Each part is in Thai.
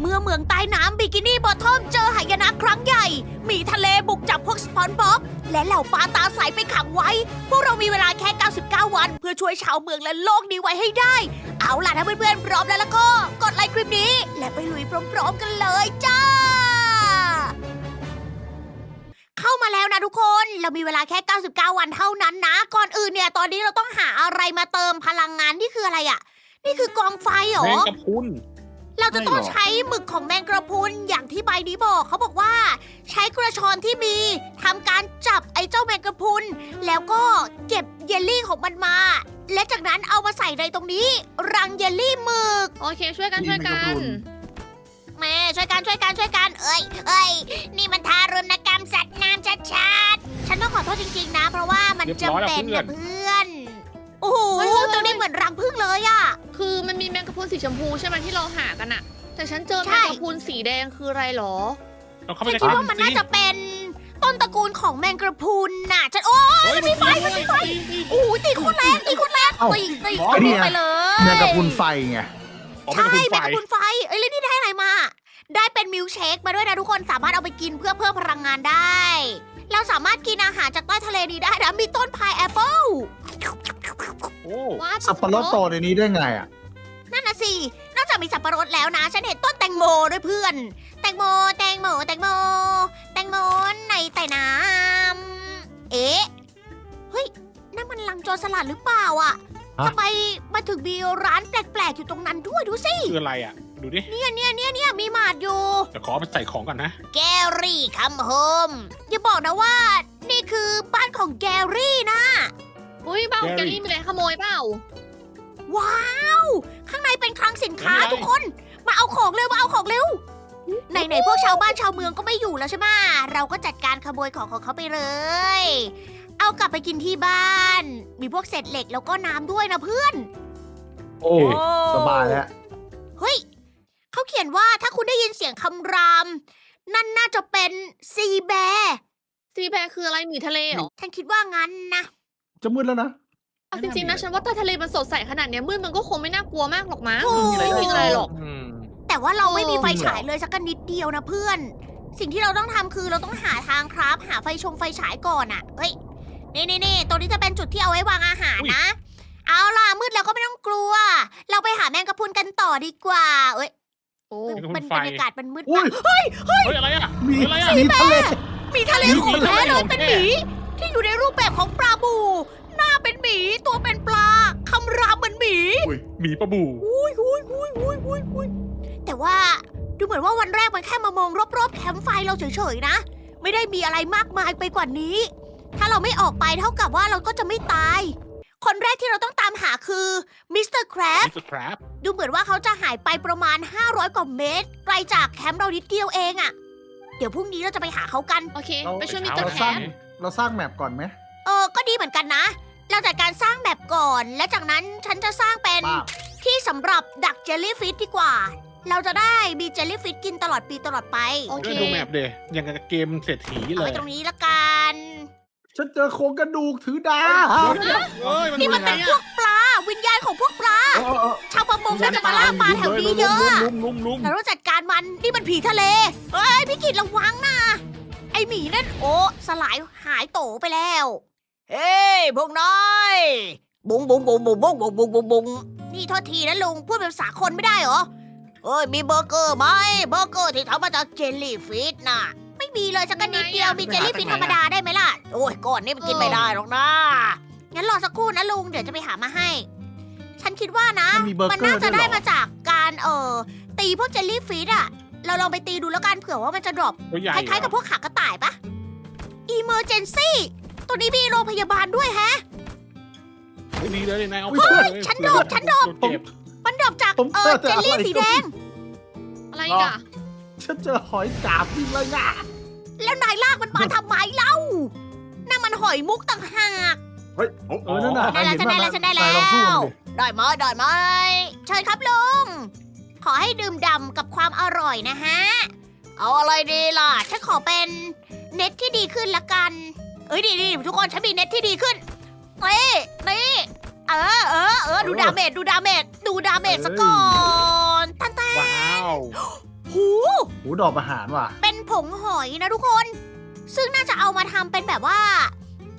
เมื่อเมืองใต้น้ำบิกินี่บอทอมเจอหายนะครั้งใหญ่ มีทะเลบุกจับพวกสปอนบ๊อบ และเหล่าปลาตาใสไปขังไว้ พวกเรามีเวลาแค่ 99 วัน เพื่อช่วยชาวเมืองและโลกนี้ไว้ให้ได้ เอาล่ะถ้าเพื่อนๆพร้อมแล้วแล้วก็ กดไลค์คลิปนี้ และไปลุยพร้อมๆกันเลยจ้า เข้ามาแล้วนะทุกคนเรามีเวลาแค่ 99 วันเท่านั้นนะ ก่อนอื่นเนี่ยตอนนี้เราต้องหาอะไรมาเติมพลังงานนี่คืออะไรอะ่ะ นี่คือกองไฟเหรอ แมงกะพรุน เราจะต้องไม่หรอกใช้หมึกของแมงกระพรุนอย่างที่ใบนี้บอกเขาบอกว่า ใช้กระชอนที่มีทำการจับไอ้เจ้าแมงกระพรุนแล้วก็เก็บเยลลี่ของมันมา และจากนั้นเอามาใส่ในตรงนี้ รังเยลลี่หมึก โอเคช่วยกันช่วยกันแม่ช่วยกันช่วยกันช่วยกันเอ้ยเอ้ยนี่มันทารุณกรรมสัตว์น้ำชัดๆฉันต้องขอโทษจริงๆนะ เพราะว่ามันจำเป็นนะเพื่อนโอ้โหตรงนี้เหมือนรังผึ้งเลยอะะพรุนสีชมพูใช่ไหมที่เราหากันอะแต่ฉันเจอใช่แมงกะพรุนสีแดงคืออะไรหรอ เราเข้าไปฉันในคิดว่ามันน่าจะเป็นต้นตระกูลของแมงกระพรุนน่ะฉันโอ้ยมันมีไฟมันมีไฟโอ้โหตีโคนแรงตีโคนแรงเอ้าตีตีไอ้เนี่ยไปเลยแมงกะพรุนไฟไงอ๋อใช่เป็นแมไฟงกะพรุนไฟเอ้ยแล้วนี่ได้อะไรมา ได้เป็นมิลค์เชคมาด้วยนะทุกคนสามารถเอาไปกินเพื่อเพิ่มพลังงานได้ เราสามารถกินอาหารจากใต้ทะเลนี้ได้นะมีต้นพายแอปเปิ้ล โอ้ว้าสับปะรดโตในนี้ได้ไงอะ นั่นนะสิ นอกจากมีสับปะรดแล้วนะ ฉันเห็นต้นแตงโมด้วยเพื่อน แตงโม แตงโม แตงโม แตงโมในใต้น้ำเอ๊ะ เฮ้ย นั่นมันลังโจรสลัดหรือเปล่าอะฮะ ทำไมมันถึงมีร้านแปลกๆ อยู่ตรงนั้นด้วยดูสิ คืออะไรอะ ดูดิเนี่ยเนี่ยเนี่ยเนี่ยมีหมาดอยู่ เดี๋ยวขอเอาไปใส่ของก่อนนะ แกรี่คัมโฮมอย่าบอกนะว่า นี่คือบ้านของแกรี่นะ อุ้ยบ้าของแกแกรี่นี่มีอะไรขโมยเปล่าว้าวข้างใน เป็นคลังสินค้าไม่เป็นไรทุกคน มาเอาของเร็วมาเอาของเร็วไหนๆพวกชาวบ้านชาวเมืองก็ไม่อยู่แล้วใช่ไหมเราก็จัดการขโมยของของเขาไปเลย เอากลับไปกินที่บ้าน มีพวกเศษเหล็กแล้วก็น้ำด้วยนะเพื่อนโอ้สบายแล้วเฮ้ยเขาเขียนว่าถ้าคุณได้ยินเสียงคำราม นั่นน่าจะเป็นซีแบร์ซีแพรคืออะไรหมีทะเลเหรอฉันคิดว่างั้นนะ จะมืดแล้วนะ เอาจริงๆนะฉันว่าใต้ทะเลมันสดใสขนาดเนี้ยมืดมันก็คงไม่น่ากลัวมากหรอกมั้งถูกไม่มีอะไรหรอก อืม แต่ว่าเราไม่มีไฟเออฉายเลยสักนิดเดียวนะเพื่อน สิ่งที่เราต้องทำคือเราต้องหาทางครับ หาไฟชงไฟฉายก่อนอะ่ะ เฮ้ย นี่นี่นี่ตรงนี้จะเป็นจุดที่เอาไว้วางอาหารนะ เอาล่ะมืดแล้วก็ไม่ต้องกลัว เราไปหาแมงกะพรุนกันต่อดีกว่า เอ้ยโอ้มันบรรยากาศมันมืดอุ้มายกเฮ้ยเฮ้ยอะไรอะ มีอะไรอะ มีทะเล มีทะเลมีของทะเลแท้เลยของเป็นแท้หมีที่อยู่ในรูปแบบของปลาบูหน้า เป็นหมี ตัวเป็นปลาคำรามเหมือนหมีหมีปลาบูอุ้ยอุ้ยอุ้ยอุ้ยอุ้ยอุ้ยแต่ว่าดูเหมือนว่าวันแรกมันแค่มามองรอบๆแคมป์ไฟเราเฉยๆนะ ไม่ได้มีอะไรมากมายไปกว่านี้ ถ้าเราไม่ออกไปเท่ากับว่าเราก็จะไม่ตาย คนแรกที่เราต้องตามหาคือมิสเตอร์แครบนี่คือครับดูเหมือนว่าเขาจะหายไปประมาณ 500 กว่าเมตร ไกลจากแคมป์เรานิดเดียวเองอะ่ะเดี๋ยวพรุ่งนี้เราจะไปหาเขากัน โอเคเราไปช่วยมิสเาเตอร์เราแคสร้างมเราสร้างแมปก่อนไหม เออ ก็ดีเหมือนกันนะ เราจัดการสร้างแบบก่อน และจากนั้นฉันจะสร้างเป็นป้าบ ที่สำหรับดักเจลลี่ฟิชดีกว่า เราจะได้มีเจลลี่ฟิชกินตลอดปีตลอดไปโอเคด้วยดูแมปเดยอย่างกับเกมเศรษฐีเอาเลไว้ยตรงนี้ละกันฉันเจอโครงกระดูกถือดาบเฮ้ยมันนี่มันเป็นพวกปลาวิญญาณของพวกปลาเออเออชาวประมงน่าจะมาล่าปลาแถวนี้เยอะอะลุมลุมลุมเราต้องจัดการมันนี่มันผีทะเลเฮ้ยพี่กิดระวังนะไอหมีนั่นโอ้สลายหายโตไปแล้ว เฮ้ยพวกน้อย บุงบุงบุงบุงบุงบุงบุงบุงบุงนี่โทษทีนะลุงพูดเป็นภาษาคนไม่ได้เหรอเอ้ยมีเบอร์เกอร์ไหมเบอร์เกอร์ที่ทำมาจากเจลลี่ฟิชน่ะ ไม่มีเลยสักนิดเดียวมีเจลลี่ฟิชธรรมดาได้ไหมล่ะ โอ้ยก้อนนี้มันกินไม่ได้หรอกนะงั้นรอสักครู่นะลุงเดี๋ยวจะไปหามาให้ ฉันคิดว่านะ มันมีเบอร์มันเกอน่าร์จะด้วยเหรได้อมาจากการเอ่อตีพวกเจลลี่ฟิชอะเราลองไปตีดูแล้วกันเผื่อว่ามันจะดรอปตัวใหญ่คล้ายๆกับพวกขากระต่ายปะ Emergency ตัวนี้มีโรงพยาบาลด้วยแฮะดีเลยนายเอาเฮ้ยเลยฉันโดดฉันโดด เจ็บมันดรอปจากผมเอเจออเจแต่ลลี่อะไร สีแดง อะไรอีกอะฉันเจอหอยกาบจริงเลยอะแล้วนายลากมันมาทำไมเล่านั่นมันหอยมุกต่างหาก เฮ้ยเออนั่นน่ะได้แล้วฉันได้แล้วฉันได้แล้นายวลองสู้มันดิได้ไหมได้ไหมเชิญครับลุง ขอให้ดื่มด่ำกับความอร่อยนะฮะ เอาอะไรดีล่ะ ฉันขอเป็นเน็ตที่ดีขึ้นละกัน เอ้ยดีดีทุกคนฉันมีเน็ตที่ดีขึ้นเอ้ยนี่เออเออเออดูดาเมจดูดาเมจดูดาเมจซะก่อนตั้นแต่ว้าวหูหูดอกอาหารว่ะ เป็นผงหอยนะทุกคน ซึ่งน่าจะเอามาทำเป็นแบบว่า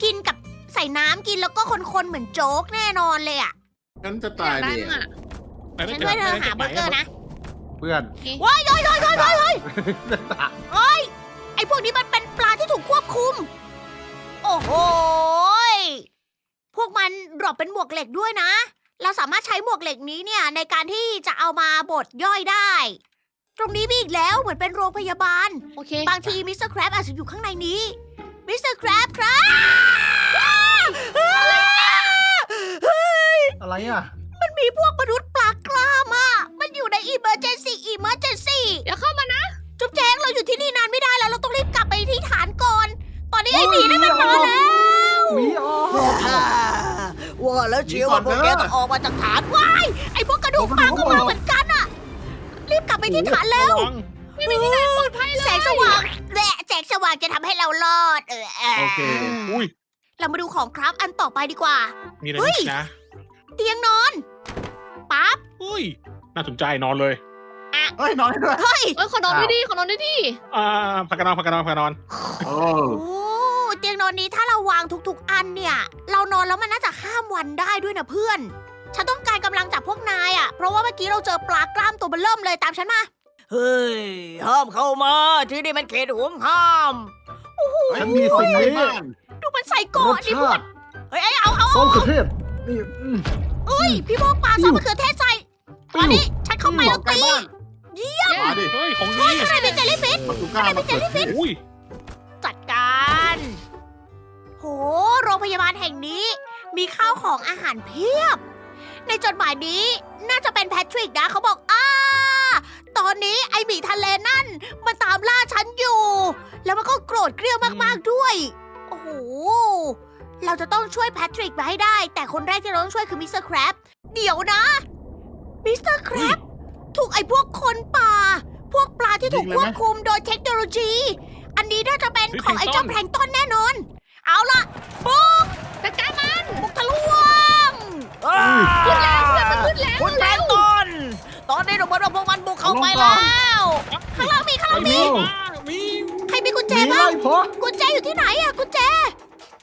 กินกับใส่น้ำกินแล้วก็คนๆเหมือนโจ๊กแน่นอนเลยอะฉันจะอตายยากได้ดิมั่งอะฉันช่วยเธอหาเบอร์เกอร์นะเพื่อนว้ายย้อยย้อยย้อยย้อยย้อยตาไอ้พวกนี้มันเป็นปลาที่ถูกควบคุม โอ้โหยพวกมันดรอปเป็นหมวกเหล็กด้วยนะ เราสามารถใช้หมวกเหล็กนี้เนี่ยในการที่จะเอามาบดย่อยได้ ตรงนี้มีอีกแล้วเหมือนเป็นโรงพยาบาล โอเคบางทีมิสเตอร์แครบอาจจะอยู่ข้างในนี้ มิสเตอร์แครบครับอะไรอะ มันมีพวกมนุษย์ปลากรามอะ มันอยู่ใน emergency emergency เดี๋ยวเข้ามานะ จุ๊บแจงเราอยู่ที่นี่นา ไอ้หมีนั่นมันมาแล้ว หมีออก ว่าแล้วเชียวว่าพวกแกต้องออกมาจากฐานว้ายไอ้พวกกระดูกปลาก็มาเหมือนกันอะ รีบกลับไปที่ฐานแล้ว ระวังไม่มีที่ไหนปลอดภัยเลยแสงสว่างแหละแสงสว่างจะทำให้เรารอด เออโอเค อุ้ย เรามาดูของครับอันต่อไปดีกว่า มีอะไรเฮ้ย อีกนะ เตียงนอนปั๊บอุ้ย น่าสนใจนอนเลย เฮ้ยนอนให้ด้วย เฮ้ย เอ้ยขอนอนด้วยดิขอนอนด้วยดิอ่าพักกันนอนพักกันนอนพักกันนอน โอ้ โอ้ เตียงนอนนี้ถ้าเราวางทุกๆ อันเนี่ย เรานอนแล้วมันน่าจะข้ามวันได้ด้วยนะเพื่อน ฉันต้องการกำลังจากพวกนายอะ เพราะว่าเมื่อกี้เราเจอปลากล้ามตัวเบลเริ่มเลยตามฉันมา เฮ้ย ห้ามเข้ามา ที่นี่มันเขตห่วงห้ามฉันมีสิ่งนี้บ้านดูมันใส่รเกาะสดิชาเพื่อนติเฮ้ยเอาเอาส้เอามกระเทศนี่อืมเฮ้ยพี่โมกปลาซอสมะเขือเทศใส่ตอนนี้ฉันเข้าไปบแล้อวกใกล้ตีบ้านมาดิ เฮ้ย ของดีข้างในเป็นเจลลี่ฟิช มาตุก้ามาเกิดขึ้นอุ้ยจัดการ โห โรงพยาบาลแห่งนี้ มีข้าวของอาหารเพียบ ในจดหมายนี้น่าจะเป็นแพทริกนะเขาบอกอ้าตอนนี้ไอหมีทะเลนั่นมันตามล่าฉันอยู่ แล้วมันก็โกรธเกรี้ยวมากๆด้วย โอ้โห เราจะต้องช่วยแพทริกมาให้ได้ แต่คนแรกที่เราต้องช่วยคือมิสเตอร์แครบเดี๋ยวนะมิสเตอร์แครบถูกไอพวกคนป่า พวกปลาที่ถูกควบคุมโดยเทคโนโลยี อันนี้น่าจะเป็นของไอ้เจ้าแพลงก์ต้นแน่นอน เอาล่ะบุกจัดการมันบุกทะลวงขึ้นแล้วเพื่อนมันขึ้นแล้วคุณแพลงก์ต้นตอนนี้ดูเหมือนว่าพวกมันบุกเข้าไปแล้วข้างล่างมีข้างล่างมีมีมีใครมีกุญแจมีบ้างไล่พอกุญแจอยู่ที่ไหนอะกุญแจ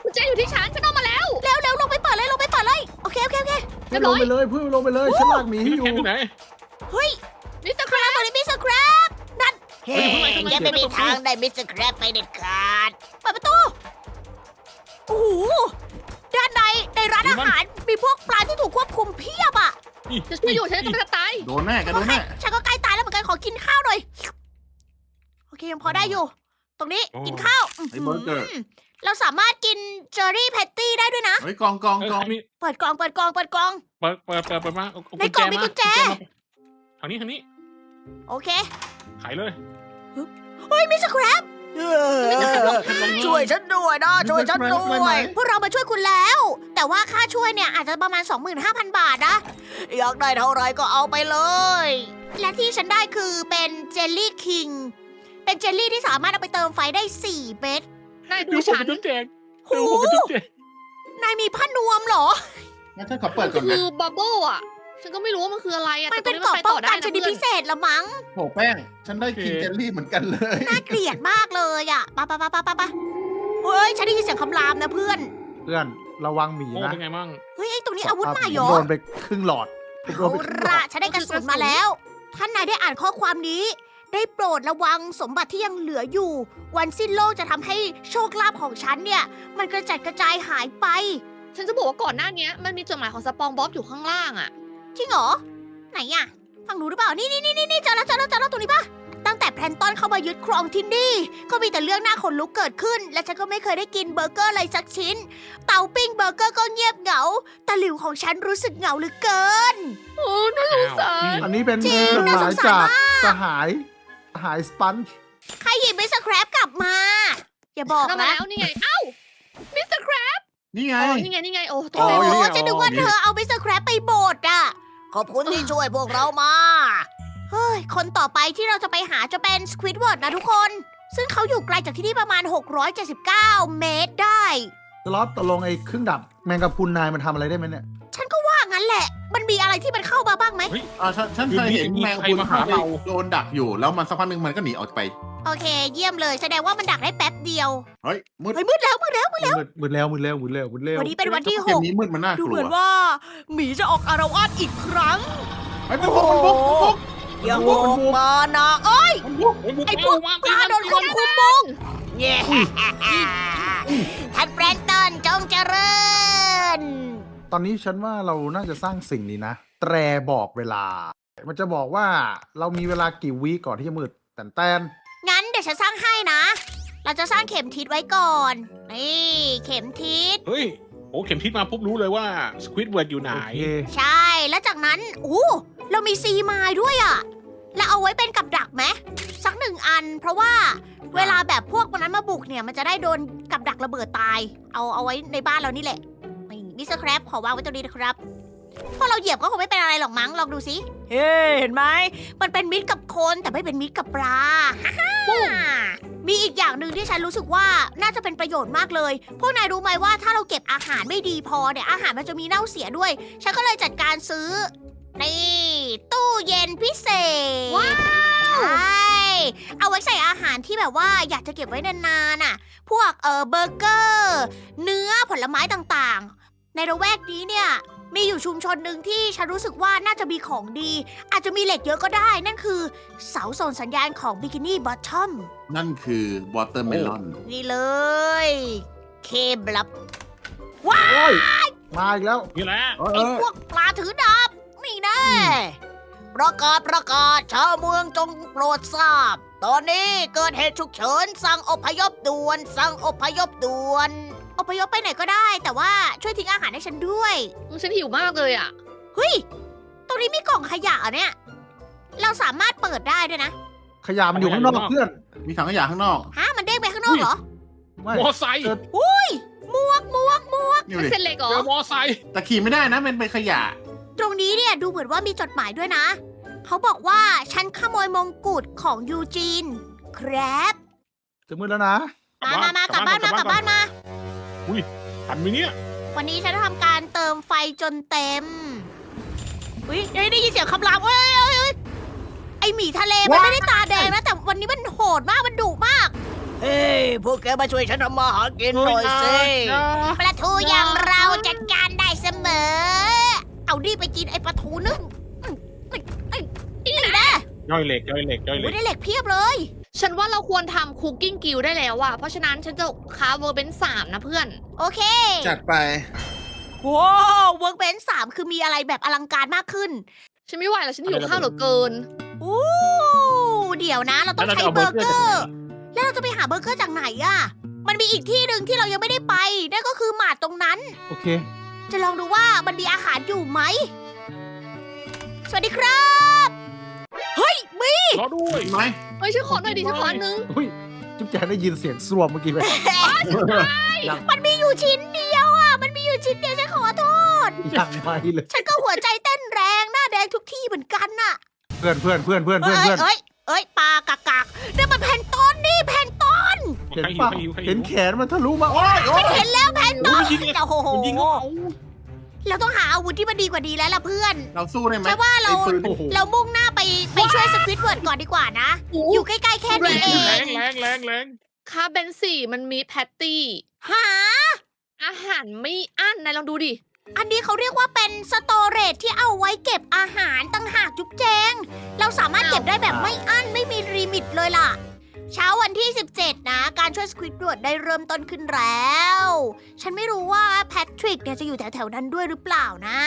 กุญแจอยู่ที่ฉันฉันเอามาแล้ว เร็วเร็วลงไปเปิดเลยลงไปเปิดเลยโอเคโอเคโอเคเรียบลร้องยไปเลยเพื่อนลงไปเลยฉันลากหมีให้อยู่แคมอยู่ไหน เฮ้ยมิสเตอร์ข้างล่างตัวนี้มีสครับนั่นเฮ้ยข้างในข้างในแกไม่มีทางได้มิสเครับไปเด็ดขาดเปิดประตู โอ้โหด้านในในร้านอาหารมีพวกปลาที่ถูกควบคุมเพียบอะจะช่วยอยู่ฉันกำลังจะตายโดนแน่แกโดนใกล้แน่ฉันก็ใกล้ตายแล้วเหมือนกันขอกินข้าวหน่อยโอเคยังพอได้อยู่ ตรงนี้โอ้กินข้าวไอ้เบอร์เกอร์มเราสามารถกินเจอรี่แพตตี้ได้ด้วยนะเฮ้ยกองกองเออกองอันนี้เปิดกล่องเปิดกล่องเปิดกล่องเปิดเปิดเปิดเปิดมาเอาเอาในกล่องมีกุญแจมาทางนี้ทางนี้ โอเค ขายเลยเฮ้ยมิสครับ ช่วยฉันด้วยนะช่วยฉันด้วยพวกเรามาช่วยคุณแล้ว แต่ว่าค่าช่วยเนี่ยอาจจะประมาณ 25,000 บาทนะ อยากได้เท่าไรก็เอาไปเลย และที่ฉันได้คือเป็นเจลลี่คิง เป็นเจลลี่ที่สามารถเอาไปเติมไฟได้ 4 เม็ดนายดูดูผมฉันเป็นจุ๊บแจงหูดูผมเป็นจุ๊บแจงนายมีผ้านวมเหรองั้นฉันขอเปิดก่ก็อนคืนะอบับเบิ้ลอะ ฉันก็ไม่รู้ว่ามันคืออะไรอะมันแต่เป็นตเกอราะนนี้มันไปป้อต่งอได้กันชนะนิดเพื่อนพิเศษละมั้ง โหแป้ง ฉันได้กินเจลลี่เหมือนกันเลย น่าเกลียดมากเลยอะปะปะปะปะปะปะเฮ้ย ฉันได้ยินเสียงคำรามนะเพื่อน เพื่อนระวังหมีโอ้นะเป็นไงบ้างเฮ้ยไอ้ตรงนี้อาวุธใหม่เหรผอโดนไปครึ่งหลอดผมโดเอานไปครึ่งหลอละดฉันได้กระสุนมาแล้ว ท่านนายได้อ่านข้อความนี้ ได้โปรดระวังสมบัติที่ยังเหลืออยู่ วันสิ้นโลกจะทำให้โชคลาภของฉันเนี่ย มันกระจัดกระจายหายไป ฉันจะบอกว่าก่อนหน้านี้มันมีจดหมายของสปองบ๊อบอยู่ข้างล่างอะ จริงเหรอ ไหนอะฟังรู้หรือเปล่านี่นี่นี่นี่นี่เจอแล้วเจอแล้วเจอแล้วตรงนี้ปะตั้งแต่แพลนตอนเข้ามายึดครองที่นี่ ก็มีแต่เรื่องน่าขนลุกเกิดขึ้น และฉันก็ไม่เคยได้กินเบอร์เกอร์เลยสักชิ้น เตาปิ้งเบอร์เกอร์ก็เงียบเหงาตะหลิวของฉันรู้สึกเหงาเหลือเกิน โอ้น่าสงสาร อันนี้เป็นจริงจดหน่าสมายงสารจากมาก สหายสหายสปันช์ใครหยิบมิสแครบกลับมา อย่าบอกเอามานะแล้วนี่ไง เอ้า มิสเตอร์ครนี่ไงอ๋อนี่ไง นี่ไง โอ้ตโอ้กใจหมโหดจะนึกว่าเธอเอามิสแครบไปโบดอะ ขอบคุณที่ช่วยพวกเรามา เฮ้ย คนต่อไปที่เราจะไปหาจะเป็นสควิดเวิร์ดนะทุกคน ซึ่งเขาอยู่ไกลจากที่นี่ประมาณ 679 เมตรได้ สล็อตตกลงไอ้เครื่องดับแมงกะพรุนนายมันทำอะไรได้ไหมเนี่ยฉันก็ว่างั้นแหละ มันมีอะไรที่มันเข้ามาบ้างไหม อ่าฉันฉันคือเคยเห็นมีแมงใครมุมมาหาเราโดนดักอยู่แล้วมันสักพักหนึ่งมันก็หนีออกไป โอเค เยี่ยมเลย แสดงว่ามันดักได้แป๊บเดียวเฮ้ยมืดเฮ้ยมืดแล้วมืดแล้วมืดมืดแล้วมืดแล้วมืดแล้วมืดแล้ววันนี้เป็นวันที่เกหมกนี้มืดมันน่ากดูลัเหวมือนว่าหมีจะออกอารวาสอีกครั้ง ไอ้ยมันบุกมันบุกมันบุก อย่าโงกมานะเอ้ยมันบุกมันบุกไอ้พวกเาปลาโดนควบคุมมุงเย้ท่านแบรนตันจงเจริญ ตอนนี้ฉันว่าเราน่าจะสร้างสิ่งนี้นะ แตรบอกเวลา มันจะบอกว่าเรามีเวลากี่วิก่อนที่จะมืดแต่นแตน งั้นเดี๋ยวฉันสร้างให้นะ เราจะสร้างเข็มทิศไว้ก่อน นี่ เข็มทิศ เฮ้ย โอ้เข็มทิศมาปุ๊บรู้เลยว่าสควิดเวิร์ดอยู่ไหน โอเคใช่ แล้วจากนั้นอู้เรามีซีไมล์ด้วยอะแล้วเอาไว้เป็นกับดักไหมสักหนึ่งอัน เพราะว่าเวลาแบบพวกมันนั้นมาบุกเนี่ย มันจะได้โดนกับดักระเบิดตาย เอาเอาไว้ในบ้านเรานี่แหละนี่มิสเตอร์ครับขอวางไว้ตรงนี้นะครับ พอเราเหยียบก็คงไม่เป็นอะไรหรอกมั้ง ลองดูสิ เฮ้เห็นไหม มันเป็นมิตรกับคนแต่ไม่เป็นมิตรกับปลาฮ่าฮ่ามีอีกอย่างหนึ่งที่ฉันรู้สึกว่าน่าจะเป็นประโยชน์มากเลย พวกนายรู้ไหมว่าถ้าเราเก็บอาหารไม่ดีพอเนี่ยอาหารมันจะมีเน่าเสียด้วย ฉันก็เลยจัดการซื้อ นี่ ตู้เย็นพิเศษ ว้าวใช่เอาไว้ใส่อาหารที่แบบว่าอยากจะเก็บไว้นานๆน่ะ พวกเออเบอร์เกอร์ เนื้อผลไม้ต่างๆ ในระแวกนี้เนี่ย มีอยู่ชุมชนหนึ่งที่ฉันรู้สึกว่าน่าจะมีของดี อาจจะมีเหล็กเยอะก็ได้ นั่นคือ เสาส่งสัญญาณของบิกินี่บอททอม นั่นคือวอเตอร์เมลอน นี่เลย เคบลับโอ้ยมาอีกแล้วนี่แหละเออไอ้พวกปลาถือดาบนี่แน่ประกาศประกาศชาวเมืองจงโปรดทราบ ตอนนี้เกิดเหตุฉุกเฉินสั่งอพยพด่วน สั่งอพยพด่วน อพยพไปไหนก็ได้ แต่ว่าช่วยทิ้งอาหารให้ฉันด้วยฉันหิวมากเลยอะ เฮ้ย ตรงนี้มีกล่องขยะเหรอเนี่ย เราสามารถเปิดได้ด้วยนะขยะมันอยู่ข้างนอกเพื่อน มีถังขยะข้างนอกฮะมันเด้งไปข้างนอกเหรอ ไม่ มอไซค์เออ หมวกหมวกหมวก นี่ไม่เลยเส้นเล็กเหรอเจอมอไซค์แต่ขี่ไม่ได้นะมันเป็นขยะ ตรงนี้เนี่ยดูเหมือนว่ามีจดหมายด้วยนะ เขาบอกว่าฉันขโมยมงกุฎของยูจีน ครับ จะมืดแล้วนะ มา มามากลับบ้านมากลับบ้านมา ทันไหมเนี่ย วันนี้ฉันจะทำการเติมไฟจนเต็ม อุ้ยได้ได้ยินเสียงคำรามเอ้ยเอ้ยเอ้ยไอหมีทะเลมันว้าย ไม่ได้ตาแดงนะ แต่วันนี้มันโหดมาก มันดุมาก เฮ้ย พวกแกมาช่วยฉันทำมาหากินหน่อยสิปลาทูอย่างเราจัดการได้เสมอ เอาดิไปกินไอปลาทูนึ่งอืมไอ้ไอ้นี่นะย่อยเหล็กย่อยเหล็กย่อยเหล็อุ้ยกได้เหล็กเพียบเลย ฉันว่าเราควรทำคุกกิ้งกิลได้แล้วอะเพราะฉะนั้นฉันจะค้าเวอร์เบนสามนะเพื่อน โอเคจัดไป ว้าวเวิร์กเบนสามคือมีอะไรแบบอลังการมากขึ้นฉันไม่ไหวแล้วฉันหิวข้าวเหลือเกิน อู้เดี๋ยวนะ เราต้องแล้วใช้เราจะเอาเบเบออร์ร์เกเกออร์ร์จากไหนแล้วเราจะไปหาเบอร์เกอร์จากไหนอะมันมีอีกที่หนึ่งที่เรายังไม่ได้ไปนั่นก็คือหมาดตรงนั้น โอเค จะลองดูว่ามันมีอาหารอยู่ไหม สวัสดีครับ เฮ้ยมีรอด้วยไหมเฮ้ยฉันขอหน่อยดิฉันขออันนึงอุ้ยจุ๊บแจงได้ยินเสียงสวมเมื่อกี้ไหมมันมีอยู่ชิ้นเดียวอะมันมีอยู่ชิ้นเดียวฉันขอโทษ ยังไม่เลย ฉันก็หัวใจเต้นแรงหน้าแดงทุกที่เหมือนกันน่ะ เพื่อนเพื่อนเพื่อนเพื่อนเอ้เพื่อนยเพื่อนเอ้ยเอ้ยปลากากากนี่มันแพนต้นนี่แพนต้น เห็นใครหิวปะใครหิวใครหิวเห็นแขนมันทะลุมาโอ้ยโอ้ยเห็นแล้วแพนโอ้ต้นยยิงเลยโอ้โหมันยิง เขาเอาเราต้องหาอาวุธที่มันดีกว่าดีแล้วล่ะเพื่อน เราสู้ได้ไหมใช่ว่าเรา ไอ้ปืนโอ้โห เรามุ่งหน้าไปไปช่วยสควิตเวิร์ดก่อนดีกว่านะ อยู่ใกล้ๆแค่นี้เอแรงงแรงแรงแรงค้าเบนสี่มันมีแพตตี้ หา อาหารไม่อั้นนายลองดูดิ อันนี้เขาเรียกว่าเป็นสโตเรจที่เอาไว้เก็บอาหารตั้งหากจุ๊บแจง เราสามารถเก็บได้แบบไม่อั้นไม่มีรีมิตเลยล่ะ เช้าวันที่ 17 นะ การช่วยสควิตเวิร์ดได้เริ่มต้นขึ้นแล้ว ฉันไม่รู้ว่าแพทริกเนี่ยจะอยู่แถวๆนั้นด้วยหรือเปล่านะ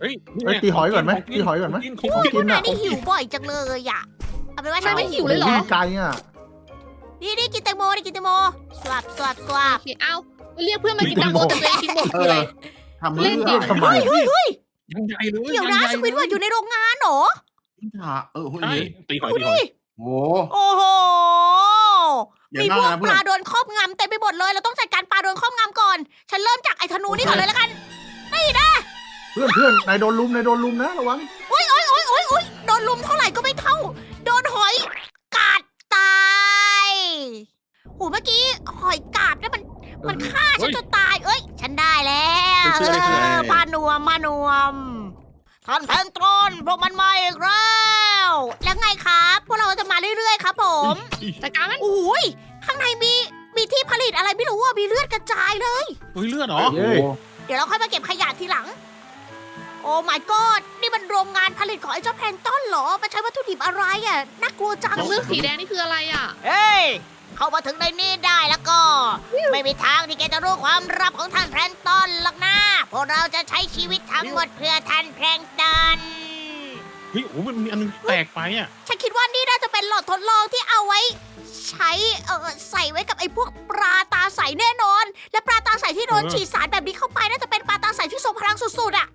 เฮ้ยเฮ้ยตีหอยก่อนไหมตีหอยก่อนไหมของของกินกินนาอะยนี่หิวบ่อยจังเลยอะเอาเป็นว่าฉันไม่ไม่หิหิววเลยเหรอวิ่งไกลอะนี่นี่กินแตงโมนี่กินแตงโมสวับสวับสวัโอบ เคเอาเรียกเพื่อนมากินแตงโมแต่ตัวเองกินหมดเอเลอย ทำเล่เรื่นองดิ ทำไมเฮ้ยเฮ้ยยังใหญ่เลยเดี๋ยวนะงใหญ่สควิตเวิร์ดอยู่ในโรงงานเหรอเออโอ้ยใช่ตีหอยดูตีหอดิย โอ้โอ้โห อย่ามีนั่พงวกนะปเพื่อน ลาโดนครอบงำเต็มไปหมดเลย เราต้องจัดการปลาโดนครอบงำก่อน ฉันเริ่มจากไอ้ธนูนี่ก่อนเลยแล้วกัน เพื่อนเพื่อนนายโดนลุมนายโดนลุมนะระวังโอ๊ยโอ๊ยโอ๊ยโอ๊ยโอ๊ยโดนลุมเท่าไหร่ก็ไม่เท่า โดนหอยกัดตายโหเมื่อกี้หอยกัดเนี่ยมันมันฆ่าฉันจนตาย เอ้ย ฉันได้แล้วไปช่วยไปช่วยเออมานวมมานวมท่านแพนตรอนพวกมันมาอีกแล้ว แล้วไงครับพวกเราจะมาเรื่อยๆ ครับ ผมแต่การมันโอ้ยข้างในมีมีที่ผลิตอะไรไม่รู้ว่ามีเลือดกระจายเลยเฮ้ยเลือดเหรอ เย้เดี๋ยวเราค่อยมาเก็บขยะทีหลัง โอ้ my god นี่มันโรงงานผลิตของไอ้เจ้าแพลงก์ต้นเหรอมันใช้วัตถุดิบอะไรอะน่ากลัวจังเมือกสีแดงนี่คืออะไรอะ เฮ้ย เข้ามาถึงในนี้ได้แล้วก็ ไม่มีทางที่แกจะรู้ความลับของท่านแพลงก์ต้นหรอกนะ พวกเราจะใช้ชีวิตทั้งหมดเพื่อท่านแพลงก์ต้น เฮ้ยโอ้มันมีอันนึงแตกไปอะฉันคิดว่านี่น่าจะเป็นหลอดทดลองที่เอาไว้ ใช้เออใส่ไว้กับไอ้พวกปลาตาใสแน่นอน และปลาตาใสที่โดนเออฉีดสารแบบนี้เข้าไปน่าจะเป็นปลาตาใสที่ทรงพลังสุดๆอะ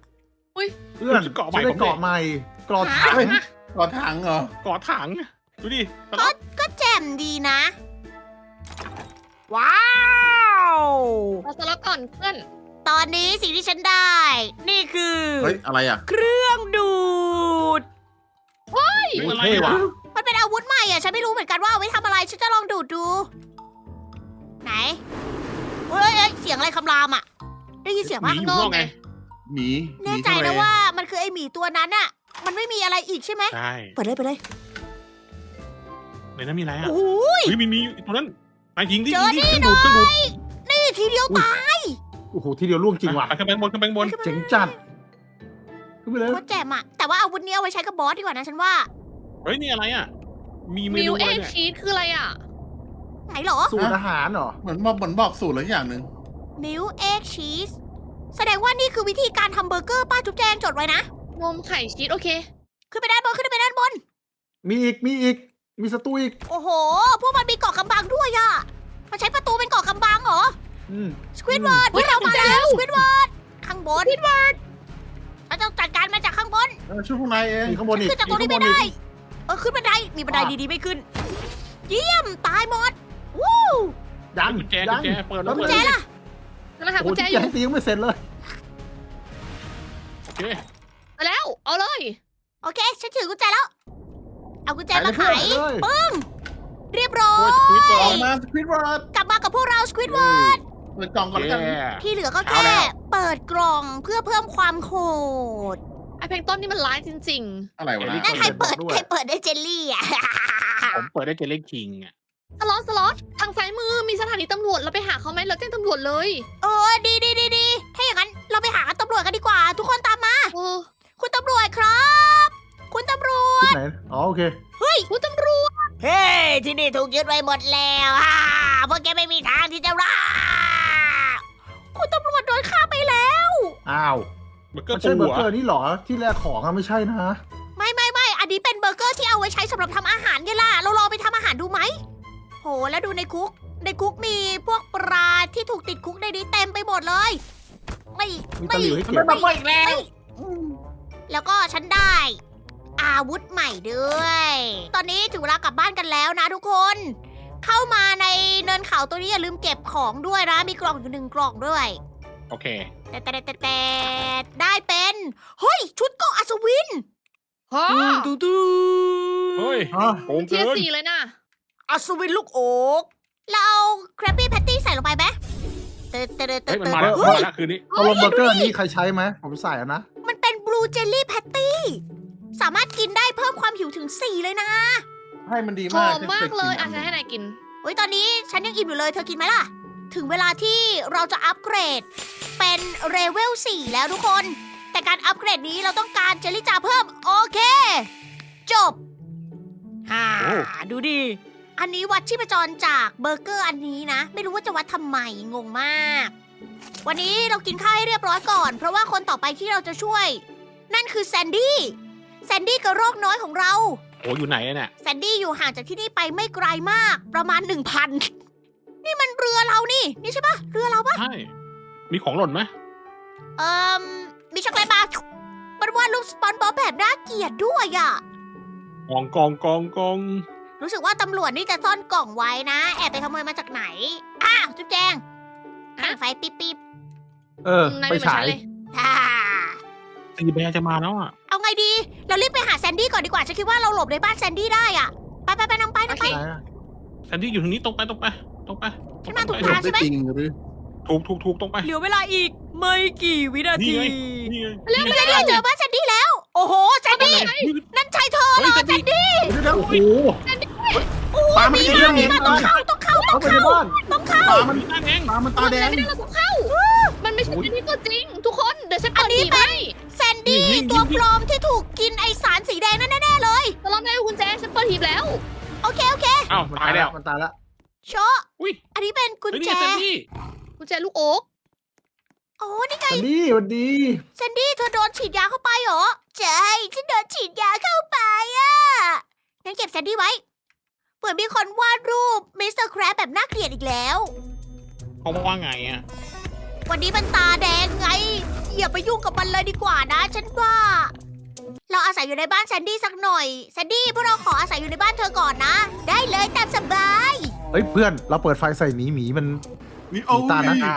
เพื่อนเกาะใหม่จะได้ผมเนี่ยเกาะใหม่เกาะถังเฮ้ยก่อถังเหรอเกาะถังดูดิตลอดก็แจ่มดีนะ ว้าวเราสล็อตก่อนเพื่อน ตอนนี้สิ่งที่ฉันได้ นี่คือ เฮ้ย อะไรอะ เครื่องดูด เฮ้ยอะไรเท่ว่ะ มันเป็นอาวุธใหม่อะฉันไม่รู้เหมือนกันว่าเอาไว้ทำอะไร ฉันจะลองดูดดู ไหนเฮ้ยเฮ้ยเสียงอะไรคำรามอะได้ยินเสียงหมีปะอยู่นอกไงหมีหแน่มีใจทะเลนะว่ามันคือไอหมีตัวนั้นอะมันไม่มีอะไรอีกใช่ไหม ใช่เปิดเลยเปิดเลยในนั้นมีอะไรอะโอ้ย เฮ้ยมีมีตัวนั้นนายยิงดิเจอยิงดิเครื่องดูดเครื่องดูดนี่ทีเดียวตาย โอ้โห ทีเดียวล่วงจริงว่ะ ไปขึ้นไปข้างบนขึ้นไปข้างบนเจ๋งจัด ขึ้นไปเลย โคตรแจ่มอะแต่ว่าอาวุธนี้เอาไว้ใช้กับบอสดีกว่านะฉันว่า เฮ้ยนี่อะไรอะ มีเมมินูวอะเอ็ไรกเนี่ยชีสคืออะไรอะ ไหนเหรอ สูตรอาหารเหรอ เหมือนบอกเหมือนบอกสูตรอะไรอย่างหนึ่งมิลเอ็กชีสแสดงว่านี่คือวิธีการทำเบอร์เกอร์ป้าจุ๊บแจงจดไว้นะ นมไข่ชีสโอเค ขึ้นไปด้านบนขึ้นไปด้านบน มีอีก มีอีก มีศัตรูอีก โอ้โห พวกมันมีเกาะกำบังด้วยอะมันใช้ประตูเป็นเกาะกำบังเหรอ อืม สควิดเวิร์ดพวกเรามาแล้ว สควิดเวิร์ดข้างบนสควิดเวิร์ด เราต้องจัดการมาจากข้างบนเออช่วยพวกนายเองมีข้างบนอีกขึ้นจากตมีรงนี้ข้างบไม่นได้อีกเออขึ้นบันได มีบันไดอะดีๆไม่ขึ้น เยี่ยมตายหมด วู้ยังกุญแจยักุญแจเปิดแล้วกุเปิญดแจล่ะนั่นแหละค่ะโอ้กุโหญแจที่อแกยู่ให้ตียังไม่เสร็จเลยโอเคไปแล้ว เอาเลย โอเค ฉันถือกุญแจแล้ว เอากุญแจมาไขไปเลยปึ้งเรียบร้อโอ้ยย สควิดบออลอกมาสควิดวอร์ดกลับมากับพวกเราสควิดเวิร์ด เปิดกล่องก่อนแล้วกันที่เหลือก็เอาแค่แล้ว เปิดกล่องเพื่อเพิ่มความโหดไอเพลงต้นนี่มันร้ายจริง อะไรวะนะนั่นใครเปิดด้วย ใครเปิดได้เจลลี่อะ ผมเปิดได้เจเล็กคิงอะๆ สล็อตสล็อตทางซ้ายมือมีสถานีตำรวจเราไปหาเขาไหมเราแจ้งตำรวจเลยเออดีดีดีดีถ้าอย่างนั้นเราไปหาตำรวจกันดีกว่า ทุกคนตามมา เออคุณตำรวจครับ คุณตำรวจที่ไหนอ๋อโอเค คุณตำรวจเฮ้ยที่นี่ถูกยึดไว้หมดแล้วฮ่าพวกแกไม่มีทางที่จะรอด คุณตำรวจโดนฆ่าไปแล้ว อ้าวเบอร์เกอมันร์ใช่ปูเบอร์อะเกอร์นี่เหรอที่แลกของอะไม่ใช่นะไม่ไม่ไม่อันนี้เป็นเบอร์เกอร์ที่เอาไว้ใช้สำหรับทำอาหารไงล่ะ เราลองไปทำอาหารดูไหม โห แล้วดูในคุก ในคุกมีพวกปลาที่ถูกติดคุกในนี้เต็มไปหมดเลย ไม่ มีไม่ตะหลิวให้มันเก็บไม่มาเปิดอีกแล้ว แล้วก็ฉันได้ อาวุธใหม่ด้วย ตอนนี้ถึงเวลากลับบ้านกันแล้วนะทุกคน เข้ามาในเนินเขาตัวนี้อย่าลืมเก็บของด้วยนะ มีกล่องอยู่หนึ่งกล่องด้วย โอเค แต่แต่แต่แต่ได้เป็น เฮ้ย ชุดเกาะอัศวิน ฮะดูดูเฮ้ยอ๋อโกงเทีเกิยนสี่เลยนะอัศวินลูกโอ๊กเราเอาแครปปี้แพตตี้ใส่ลงไปไหมเตอเตอเตอเฮ้ยมันเตมาแล้วเฮ้มายแล้วคืนนี้ตกลงเบอร์เกอร์นี้ใครใช้ไหมผมใส่อะนะมันเป็นบลูเจลลี่แพตตี้ สามารถกินได้เพิ่มความหิวถึง 4 เลยนะ ให้มันดีหมาอกมมากเลยอะฉันให้นายกิน เฮ้ยตอนนี้ฉันยังอิ่มอยู่เลยเธอกินไหมล่ะ ถึงเวลาที่เราจะอัปเกรด เป็นเรเวล4แล้วทุกคน แต่การอัปเกรดนี้เราต้องการเจลลี่จาเพิ่ม โอเค จบฮ่าโอ้ดูดิ อันนี้วัดชีพจรจากเบอร์เกอร์อันนี้นะ ไม่รู้ว่าจะวัดทำไมงงมาก วันนี้เรากินข้าวให้เรียบร้อยก่อน เพราะว่าคนต่อไปที่เราจะช่วย นั่นคือแซนดี้แซนดี้กระโรคน้อยของเรา โอ้อยู่ไหนอะเนี่ยแซนดี้อยู่ห่างจากที่นี่ไปไม่ไกลมาก ประมาณหนึ่งพันนี่มันเรือเรานี่ นี่ใช่ปะเรือเราปะใช่ มีของหล่นไหมเอ่มมีช็อกโกแลตบาร์มันวาดรูปสปอนบอบแบบน่าเกลียดด้วยอะกองกองกองกองรู้สึกว่าตำรวจนี่จะซ่อนกล่องไว้นะ แอบไปขโมยมาจากไหน อ้าวจุ๊บแจงฮะไฟปิ๊บปิ๊บเออนายไปไม่เหมือนฉาฉัยนเลยฮ่าตีแบร์จะมาแล้วอะเอา ไงดี เรารีบไปหาแซนดี้ก่อนดีกว่าฉันคิดว่าเราหลบในบ้านแซนดี้ได้อะไปไปไปนำไปนำไปโอเคแซนดี้อยู่ทางนี้ตรงไปตรงไปตรงไปฉันมาถูกตรทางงไปใช่ไหม จริงหรือถูกถูกถูกตรงไปเหลือเวลาอีกไม่กี่วินาทีนี่ไงเรียกนี่ไม่ไงได้เจอบ้านแซนดี้แล้ว โอ้โหแซนดี้เฮ้ยนั่นใช่เธอเหรอแซนดี้เดี๋ยวเดี๋ยวโอ้โหโอ้โหปามันมีจะมาเรื่องมีนี้มาต้องเข้าต้องเข้าต้เข้าองไปในเข้าบ้านต้องเข้าปามันนั่นเองปามันตาแดงไม่ได้เราต้องเข้ามัน ไม่ใช่เป็นที่ตัวจริง ทุกคน เดี๋ยวฉันอัเปินดนี้หีบเป็นให้แซนดี้ตัวปลอมที่ถูกกินไอสารสีแดงนั่นแน่ๆเลยตลอดแล้วคุณแจฉันเปิดหีบแล้ว โอเคโอเคอ้าวตายแล้ว มันตายแล้ว โชะอุ้ยอันนี้เป็นกุญเฮ้ยนี่แจไงแซนดี้คุณแจลูกโอ๊กโอ้นี่ไงสวัสดีสวัสดี แซนดี้เธอโดนฉีดยาเข้าไปเหรอใช่ฉันโดนฉีดยาเข้าไปอะงั้นเก็บแซนดี้ไว้เหมือนมีคนวาดรูปมิสเตอร์แครบแบบน่าเกลียดอีกแล้ว เขาว่าไงอะ วันนี้มันตาแดงไง อย่าไปยุ่งกับมันเลยดีกว่านะ ฉันว่า เราอาศัยอยู่ในบ้านแซนดี้สักหน่อย แซนดี้พวกเราขออาศัยอยู่ในบ้านเธอก่อนนะ ได้เลยตามสบายเฮ้ยเพื่อนเราเปิดไฟใส่หมีหมีมันมีโอ้ตานะยอ่า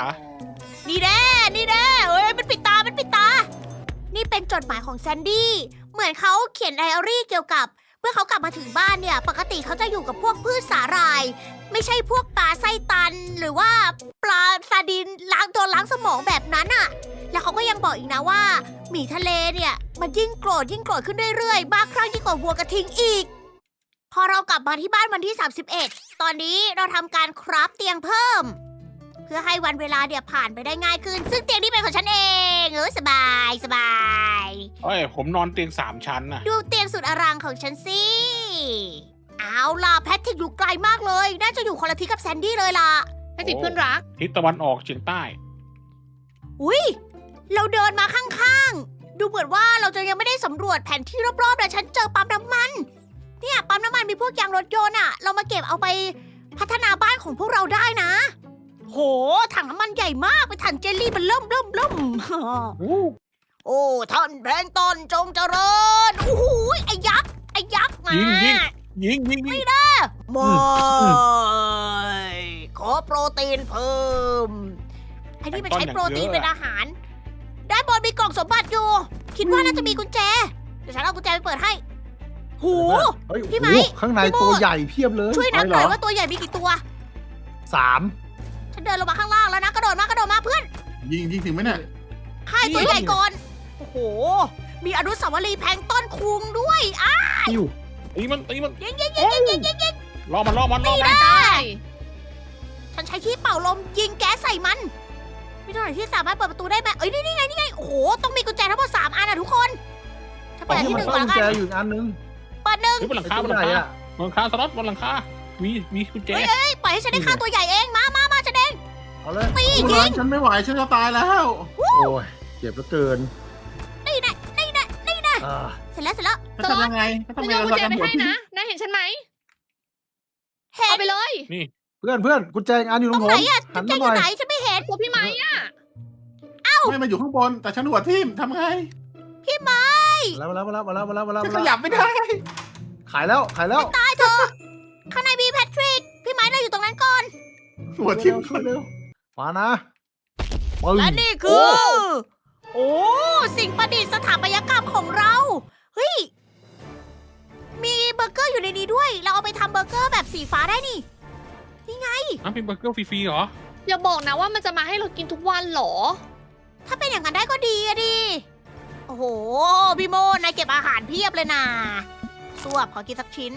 นี่แน่นี่แน่เอ้ยมันปิดตา มันปิดตา นี่เป็นจดหมายของแซนดี้ เหมือนเขาเขียนไดอารี่เกี่ยวกับ เมื่อเขากลับมาถึงบ้านเนี่ย ปกติเขาจะอยู่กับพวกพืชสาหร่าย ไม่ใช่พวกปลาไส้ตัน หรือว่าปลาซาดินล้างตัวล้างสมองแบบนั้นอะแล้วเขาก็ยังบอกอีกนะว่าหมีทะเลเนี่ยมันยิ่งโกรธยิ่งโกรธขึ้นเรื่อยๆ มากครั้งยิ่งกว่าวัวกระทิงอีก พอเรากลับมาที่บ้านวันที่ 31 ตอนนี้เราทำการคราฟเตียงเพิ่ม พื่อให้วันเวลาเนี่ยผ่านไปได้ง่ายขึ้น ซึ่งเตียงนี้เป็นของฉันเองเออสบายสบายเอ้ยผมนอนเตียงสามชั้นน่ะ ดูเตียงสุดอรังของฉันสิเอาล่ะแพทริกอยู่ไกลมากเลย น่าจะอยู่คนละทิศกับแซนดี้เลยล่ะให้ติดเพื่อนรัก ทิศตะวันออกเฉียงใต้ อุ้ยเราเดินมาข้างๆ ดูเหมือนว่าเราจะยังไม่ได้สำรวจแผนที่รอบๆแต่ฉันเจอปั๊มน้ำมัน เนี่ยปั๊มน้ำมันมีพวกยางรถยนต์อะเรามาเก็บเอาไปพัฒนาบ้านของพวกเราได้นะ โห ถังน้ำมันใหญ่มากเป็นถังเจลลี่มันเริ่มเริ่มเริ่ม โอ้ ท่านแพลงก์ตอนจงเจริญโอ้โหไอ้ยักษ์ไอ้ยักษ์มายิงยิง ยิงยิงยิงไม่ขอโปรตีนเพิ่มไอ้นี่มันใช้โปรตีนเป็นอาหาร ด้านบนมีกล่องสมบัติอยู่ คิดว่าน่าจะมีกุญแจ เดี๋ยวฉันเอากุญแจไปเปิดให้ หู เฮ้ยพี่ไหมโอ้โหข้างในพี่โม ตัวใหญ่เพียบเลยช่วยนับหเหรน่อยอว่าตัวใหญ่มีกี่ตัว สาม ฉันเดินลงมาข้างล่างแล้วนะกระโดดมากระโดดมาเพื่อนยิงยิงถึงไหมเนี่ยฆ่าไอ้ตัวใหญ่ก่อนโอ้โห มีอนุสาวรีย์แพลงก์ต้นคุงด้วยอะอิวตีมันตีมันยิงยิงยิงยิงยิงยิงยิงล่อมันล่อมันล่อมันได้ ฉันใช้ที่เป่าลมยิงแก๊สใส่มันมีตรงไหนที่สามารถเปิดประตูได้ไหมเอ้ยนี่นี่ไงนี่ไงโอ้โหต้องมีกุญแจทั้งหมดสามอันนะทุกคนถ้าเปิดอันนี่ที่หมันนึ่งซ่ก่ออนนกุละกันญแจอยู่อีกอันนึงเปิดหนึ่งเฮ้ยบนหลังไอ้คาบตันวหลังใหญ่คาอะบนหลังคาสล็อตบนหลังคามีมีกุญแจเฮ้ยปล่อยให้ฉันได้ฆ่าตัวใหญ่เองมามามาฉัน เองเอาเลยตีคุณยิร้านงฉันไม่ไหวฉันจะตายแล้ว โอ้ยเจ็บเหลือเกินนี่นะนี่นะนี่นะอ่าเสร็จแล้วเสร็จแล้วจะทำยังไงจะฉันทำยังโยไงนกุญแจเราไปจะให้นะนายเห็นฉันไหมเห็เอานไปเลยเพื่อนเพื่อนกุญแจอีกอันอยู่ตตรรงงผไหนมอะหันจะมาอหน่ยู่อยไหนฉันไม่เห็น ตัวพี่ไม้อะไม่มาอยู่ข้างบน แต่ฉันหัวทิ่มทำไงพี่ไม้แล้วมาแล้วมาแล้วมาแล้วมาแล้วมาแล้วฉันมาขแล้วยับไม่ได้ขายแล้วขายแล้วตายเถอะข้างในมีแพทริก พี่ไม้เราอยู่ตรงนั้นก่อนหัวทิ่มช่วยเร็ว มานะปึ้งและนี่คือ โอ้ สิ่งประดิษฐ์สถาปัตยกรรมของเรา เฮ้ย มีเบอร์เกอร์อยู่ในนี้ด้วย เราเอาไปทำเบอร์เกอร์แบบสีฟ้าได้นี่ น้ำเป็นเบอร์เกอร์ฟรีๆเหรอ อย่าบอกนะว่ามันจะมาให้เรากินทุกวันเหรอ ถ้าเป็นอย่างนั้นได้ก็ดีอะดิ โอ้โห พี่โมนายเก็บอาหารเพียบเลยนะสวบขอกินสักชิ้น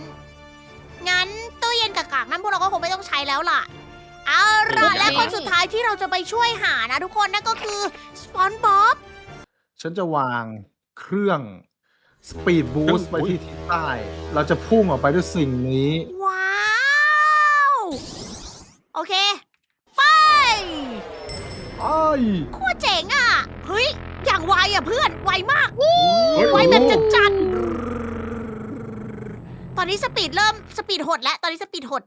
งั้นตู้เย็นกับกากนั้นพวกเราก็คงไม่ต้องใช้แล้วล่ะ เอาละโอเคและคนสุดท้ายที่เราจะไปช่วยหานะทุกคนนั่นก็คือสปอนบ๊อบฉันจะวางเครื่องสปีดบูสต์เครื่องไปที่ทิศใต้ เราจะพุ่งออกไปด้วยสิ่งนี้ ว้าว โอเค ไปไอ้ยโคตรเจ๋งอะ เฮ้ย อย่างไวอะเพื่อน ไวมากเฮ้ยไวแบบจัดๆตอนนี้สปีดเริ่มสปีดหดแล้ว ตอนนี้สปีดหด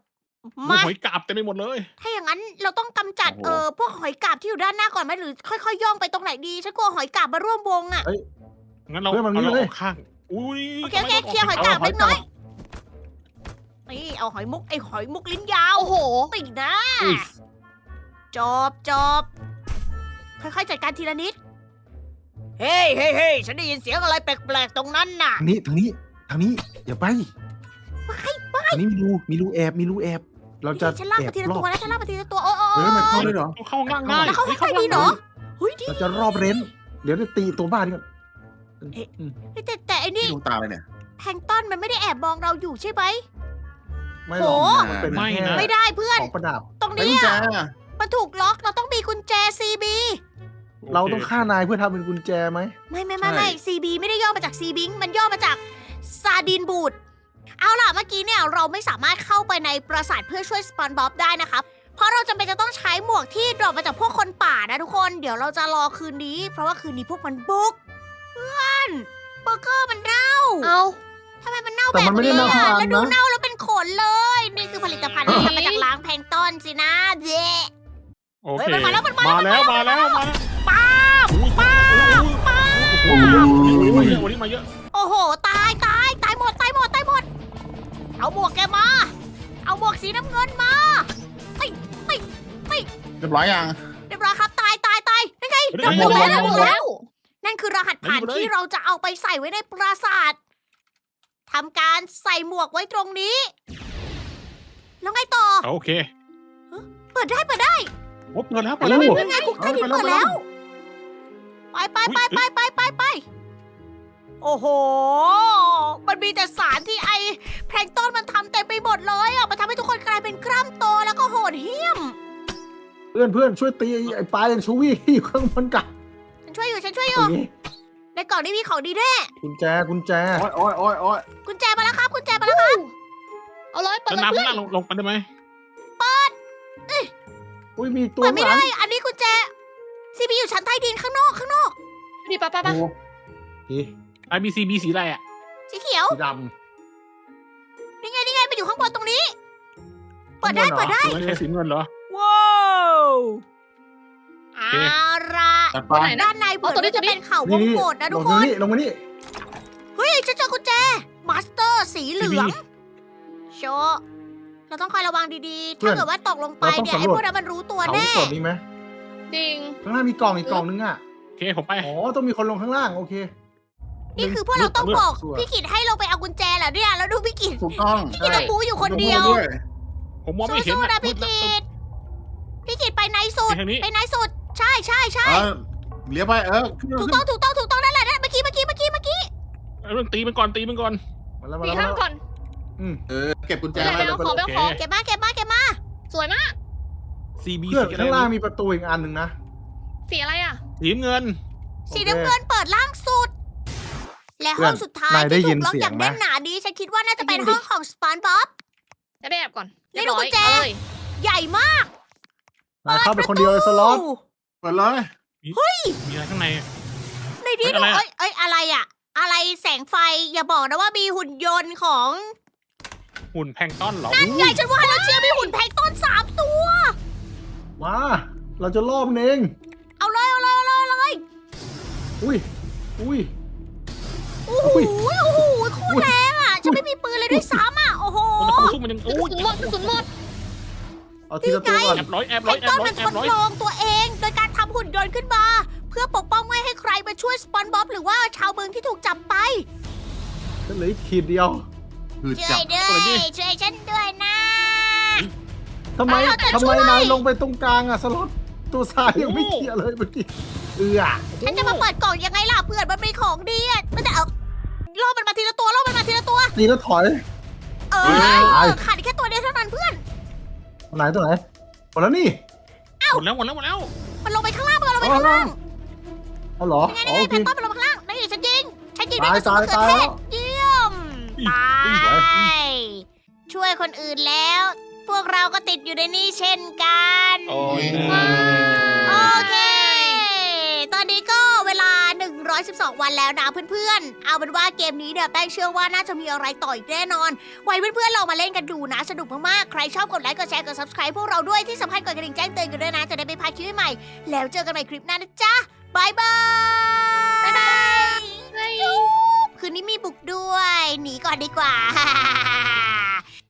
มาหอยกาบเต็มไปหมดเลย ถ้าอย่างนั้นเราต้องกำจัดโอ้เอโหอพวกหอยกาบที่อยู่ด้านหน้าก่อนไหมหรือค่อยๆย่องไปตรงไหนดีฉันกลัวหอยกาบมาร่วมวงอะ งั้นเราเพื่อนมันเอานี่เราเลอยอกข้าง อุ้ยโอเคโอเคเคลียร์หอยกาบเล็กน้อยนี่เอาหอยมุกไอหอยมุกลิ้นยาวโอ้โหติดนะอุ๊ย จบจบค่อยๆจัดการทีละนิด เฮ้ยเฮ้ยเฮ้ยฉันได้ยินเสียงอะไรแปลกๆตรงนั้นน่ะ ทางนี้ทางนี้ทางนี้อย่าไปทางนี้มีรูมีรูแอบมีรูแอบ เราจะฉันลากแอมาบทีละรอตับวนะฉันลากมาทีละตัวโอ้โอ้โอ้เออมันเข้าเลยเหรอ เข้าง่ายง่ายแล้วเขาเข้าใจดีเหรอเฮ้ยดีเราจะรอบเร้น เดี๋ยวจะตีตัวบ้านี่ก่อนอืมแต่แต่ไอ้นี่ดวงตาเลยเนี่ย แพลงก์ต้นมันไม่ได้แอบมองเราอยู่ใช่ไหม ไม่หรอกโห มันเป็นไม่แค่นะ ไม่ได้เพื่อน ของประดับ ตรงไอ้นี้กุญแจอะมันถูกล็อกเราต้องมีกุญแจ CB เราต้องฆ่านายเพื่อทำเป็นกุญแจไหม ไม่ไม่ไม่ไม่ CB ไม่ได้ย่อมาจาก C บิงมันย่อมาจากซาดินบูด เอาล่ะเมื่อกี้เนี่ยเราไม่สามารถเข้าไปในปราสาทเพื่อช่วยสปอนบ๊อบได้นะครับเพราะเราจำเป็นจะต้องใช้หมวกที่ดรอปมาจากพวกคนป่านะทุกคน เดี๋ยวเราจะรอคืนนี้ เพราะว่าคืนนี้พวกมันบุกเพื่อนเบอร์เกอร์มันเน่าเอาทำไมมันเน่าแต่แบบมันไม่ได้นี้เน่าอะทางแล้วดูนะเน่าแล้วเป็นขนเลย นี่คือผลิตภัณฑ์ที่ทำมาจากล้างแพลงก์ต้นสินะเย้โอเค เฮ้ยมันมาแล้วมันมามาแล้แล้ววมาแล้วมาแล้วป้าบป้าบป้าบโอ้โหวันนี้มาเยอะวันนี้มาเยอะโอ้โห เอาหมวกแกมา เอาหมวกสีน้ำเงินมาเรียบร้อยยัง เรียบร้อยครับตายตายตายนั่นไงเฮ้ยระเฮ้เบิยดเฮ้ยแล้วระเฮ้ยเบิดแล้ว นั่นคือรหัสผ่านเฮ้ยที่เราจะเอาไปใส่ไว้ในปราสาททำการใส่หมวกไว้ตรงนี้ แล้วไงต่อ โอเคเปิดได้เปิดได้โอ้เปิดแล้วเปิดแล้วโอ้นั่นไงคุกใต้ดินเอาเปิดไปแล้วแล้ว ไปไปไปไปไปไปไป โอ้โห มันมีแต่สารที่ไอแพลงก์ต้นมันทำเต็มไปหมดเลยอะ มันทำให้ทุกคนกลายเป็นกล้ามโตแล้วก็โหดเหี้ยม เพื่อนเพื่อนช่วยตีไอ้ไอ้ปลาอย่างชูวี่ที่อยู่ข้างบนกับฉันช่วยอยู่ ฉันช่วยอโอยู่เคในกล่องนี้มีของดีแน่กุญแจกุญแจโอ้ยโอ้ยโอ้ยโอ้ยกุญแจมาแล้วครับกุญแจมาแล้วครับ เอาเลยเปิดแล้วเลยน้ำเพื่อนข้างล่างลงลงไปได้ไหมอุ้ยมีตัวเปิดไม่หลัได้ งอันนี้กุญแจซีบีอยู่ชั้นใต้ดินข้างนอกข้างนอกดีปะปะปะโอ้นี่ ไอบีซีบีสีอะไรอะสีเขียวสีดนี่ไงนี่ไงมันอยู่ข้างบนตรงนี้ำเปิดได้ข้างบนหรอเปิดได้ไม่ใช่สีเงินเหรอ ว้าวเอเคาล่ะตัดไปไหนนะด้านในเหมือนว่าจะเป็นเขาวงกดนะทุกลงคมานนี่ลงมานี่เฮ้ยฉันเจอกุญแจมาสเตอร์สีเหลืองโชว์เราต้องคอยระวังดีๆ ถ้าเกิดว่าตกลงไปเนี่ยไอ้พวกนั้นมันรู้ตัวเขาแน่กดนี้ไหมจริง ข้างล่างมีกล่องอีกกล่องนึงอะ โอเคผมไป อ๋อ ต้องมีคนลงข้างล่าง โอเค นี่คือพวกเราต้องบอกสวยพี่กิดให้เราไปเอากุญแจเหรอเนี่ยแล้วดูพี่กิดถูกต้องพี่กิดต้องบูอยู่คนเดียวต้องพูผมมองไม่เห็นสู้ๆนะนะพี่กิดพี่กิดไปไหนสุดทางนี้ไปไหนสุด ใช่ใช่ใช่เออเลี้ยวไปเออขึ้นถูกขึ้นต้องถูกต้องถูกต้องนั่นแหละนั่นเมื่อกี้เมื่อกี้เมื่อกี้เมื่อกี้เรื่องตีมันก่อนตีมันก่อนมาแล้วมาตีแล้วห้ามก่อนอืมเออเก็บกุญแจไปไว้เอาของไปเอาของเก็บมาเก็บมาเก็บมาสวยมากซีบีเพื่อนสีอะไรข้างล่างมีประตูอีกอันหนึ่งนะสีอะไรอะสีเงิน สีน้ำเงินเปิดล่างสุด และห้องสุดท้ายนายได้ที่ยิถูนกล็อกเสีอยงย่างไหม แน่นหนาดีฉันคิดว่าน่าจะเป็นได้ยินดิห้องของสปอนบ๊อบ จะได้แอบก่อนนี่เรียบดูร้อกุยญแจเอาเลยใหญ่มากนายเข้าไปคนเดียวเลยสล็อตเปิดเลยมีอะไรข้างใน ในนี้เฮ้ดูยอะไรอะ เอ้ยเอ้ยอะไรอะอะไรแสงไฟอย่าบอกนะว่ามีหุ่นยนต์ของหุ่นแพลงก์ต้นเหรอนั่นไงฉันว่าแล้วเชียร์มีหุ่นแพลงก์ต้นสามตัว มา เราจะล่อมันเอง เอาเลยเอาเลยเอาเลยเอาเลยอุ้ย อุ้ย โอ้โหอุ้ยโอ้โหโคตรแรงอะฉันไม่มีปืนเลยด้วยซ้ำอะโอ้โหมันต่อสู้มันยังกระโอ้ยสุนหมดกระสุนหมดเอาทีละตัวก่อนแอบร้อยแอบแพร้ลอยงแอก์บต้นร้อยมันแอทบดร้อยลองตัวเอง โดยการทำหุ่นยนต์ขึ้นมา เพื่อปกป้องไม่ให้ใครมาช่วยสปอนบ๊อบหรือว่าชาวเมืองที่ถูกจับไปฉันเหลืออีกขีดเดียวคือช่จัวบยด้วยช่วยฉันด้วยนะ ทำไมเอาแต่ทำช่ไมวย นายลงไปตรงกลางอะสล็อตตัวซ้ายยังไม่เคลียร์เลยเมื่อกี้เอือฉันจะมาเปิดกล่องยังไงล่ะเพื่อนมันมีของดีอะมันจะเอา ล่อมันมาทีละตัวล่อมันมาทีละตัว ตีแล้วถอย เออเฮ้ยเออขาดอีกแค่ตัวเดียวเท่านั้นเพื่อน ตัวไหนตัวไหนหมดแล้วนี่หมดแล้วหมดแล้วหมดแล้วมันลงไปข้างล่างมันลงไปข้างล่างเอาเหรอยังไงอ๋อยังไงโอเค แพนต้นมันลงมาข้างล่างนี่ฉันยิงฉันยิงด้วยตายกระสุนมะเขือตายเทตาย ศเยี่ยมตาตายยช่วยคนอื่นแล้ว พวกเราก็ติดอยู่ในนี่เช่นกัน โอ้ยโอเค ตอนนี้ก็เวลา 112 วันแล้วนะเพื่อนๆ เอาเป็นว่าเกมนี้เนี่ยแป้งเชื่อว่าน่าจะมีอะไรต่ออีกแน่นอน ไว้เพื่อนๆลองมาเล่นกันดูนะ สนุกมากๆ ใครชอบกดไลค์ กดแชร์ กด subscribe พวกเราด้วยที่สำคัญกดกระดิ่งแจ้งเตือนกันด้วยนะ จะได้ไม่พลาดคลิปใหม่ๆแล้วเจอกันใหม่คลิปหน้านะจ๊ะบายบายบ๊ายบายเฮ้ยจุ๊บคืนนี้มีบุกด้วย หนีก่อนดีกว่า